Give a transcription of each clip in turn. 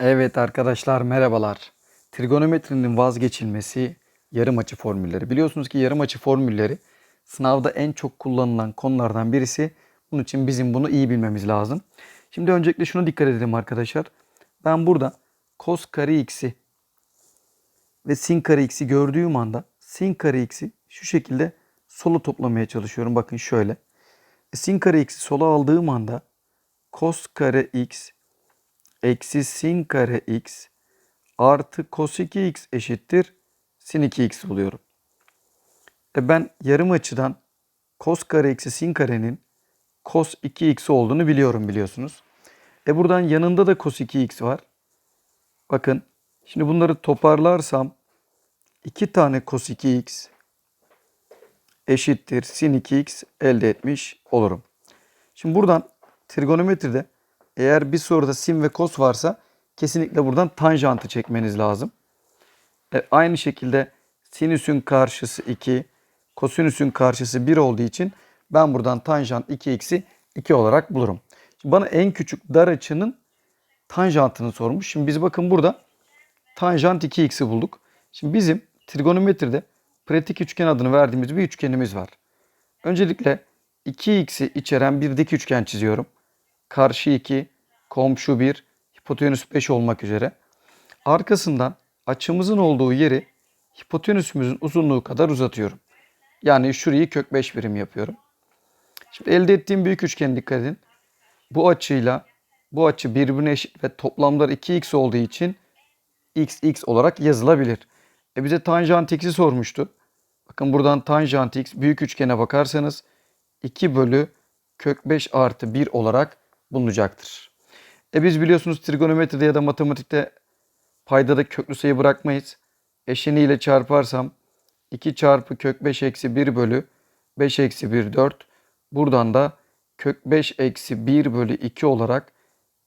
Evet arkadaşlar merhabalar. Trigonometrinin vazgeçilmesi yarım açı formülleri. Biliyorsunuz ki yarım açı formülleri sınavda en çok kullanılan konulardan birisi. Bunun için bizim bunu iyi bilmemiz lazım. Şimdi öncelikle şunu dikkat edelim arkadaşlar. Ben burada cos kare x'i ve sin kare x'i gördüğüm anda sin kare x'i şu şekilde sola toplamaya çalışıyorum. Bakın şöyle. E, sin kare x'i sola aldığım anda cos kare x eksi sin kare x artı cos 2x eşittir sin 2x buluyorum. E ben yarım açıdan cos kare eksi sin karenin cos 2x olduğunu biliyorum biliyorsunuz. E buradan yanında da cos 2x var. Bakın şimdi bunları toparlarsam 2 tane cos 2x eşittir sin 2x elde etmiş olurum. Şimdi buradan trigonometride eğer bir soruda sin ve kos varsa kesinlikle buradan tanjantı çekmeniz lazım. E, aynı şekilde sinüsün karşısı 2, kosinüsün karşısı 1 olduğu için ben buradan tanjant 2x'i 2 olarak bulurum. Şimdi bana en küçük dar açının tanjantını sormuş. Şimdi biz bakın burada tanjant 2x'i bulduk. Şimdi bizim trigonometride pratik üçgen adını verdiğimiz bir üçgenimiz var. Öncelikle 2x'i içeren bir dik üçgen çiziyorum. Karşı 2, komşu 1, hipotenüs 5 olmak üzere. Arkasından açımızın olduğu yeri hipotenüsümüzün uzunluğu kadar uzatıyorum. Yani şurayı kök 5 birim yapıyorum. Şimdi elde ettiğim büyük üçgene dikkat edin. Bu açıyla bu açı birbirine eşit ve toplamları 2x olduğu için x x olarak yazılabilir. E bize tanjant x'i sormuştu. Bakın buradan tanjant x büyük üçgene bakarsanız 2 bölü kök 5 artı 1 olarak bulunacaktır. E biz biliyorsunuz trigonometride ya da matematikte paydada köklü sayı bırakmayız. Eşeniyle çarparsam 2 çarpı kök 5 eksi 1 bölü 5 eksi 1 4. Buradan da kök 5 eksi 1 bölü 2 olarak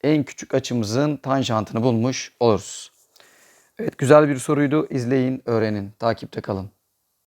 en küçük açımızın tanjantını bulmuş oluruz. Evet güzel bir soruydu. İzleyin, öğrenin. Takipte kalın.